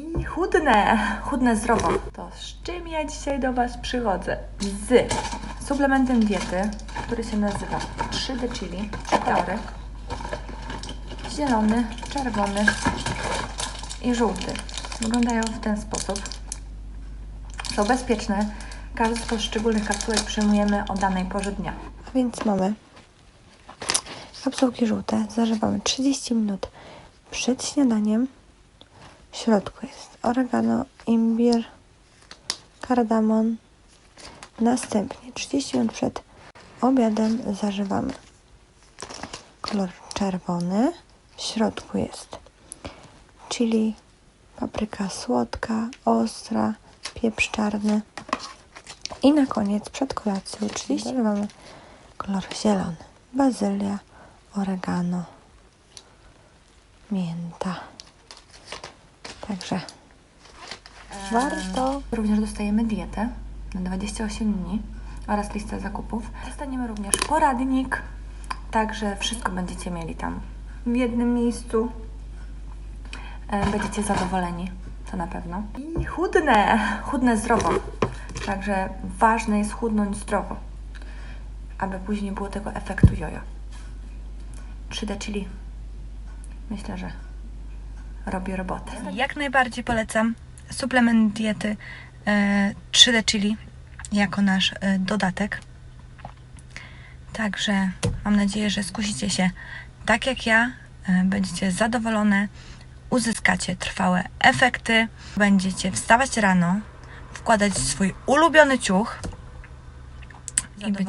I chudnę, chudnę zdrowo. To z czym ja dzisiaj do Was przychodzę? Z suplementem diety, który się nazywa 3D Chili. Kolory. Zielony, czerwony i żółty. Wyglądają w ten sposób. Są bezpieczne. Każdy z poszczególnych kapsułek przyjmujemy o danej porze dnia. Więc mamy kapsułki żółte. Zażywamy 30 minut przed śniadaniem. W środku jest oregano, imbir, kardamon. Następnie 30 minut przed obiadem zażywamy kolor czerwony. W środku jest chili, papryka słodka, ostra, pieprz czarny. I na koniec przed kolacją 30 zażywamy kolor zielony. Bazylia, oregano, mięta. Także warto. Również dostajemy dietę na 28 dni oraz listę zakupów. Dostaniemy również poradnik, także wszystko będziecie mieli tam w jednym miejscu. E, Będziecie zadowoleni, to na pewno. I chudnę, chudnę zdrowo. Także ważne jest chudnąć zdrowo, aby później nie było tego efektu jojo. 3D czyli myślę, że robi robotę. Jak najbardziej polecam suplement diety e, 3D Chili jako nasz e, dodatek. Także mam nadzieję, że skusicie się tak jak ja, e, będziecie zadowolone, uzyskacie trwałe efekty, będziecie wstawać rano, wkładać swój ulubiony ciuch i być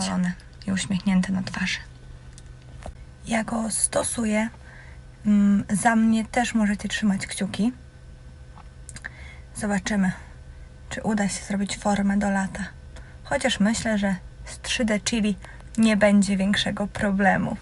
i uśmiechnięte na twarzy. Ja go stosuję. Mm, Za mnie też możecie trzymać kciuki. Zobaczymy, czy uda się zrobić formę do lata. Chociaż myślę, że z 3D Chili nie będzie większego problemu.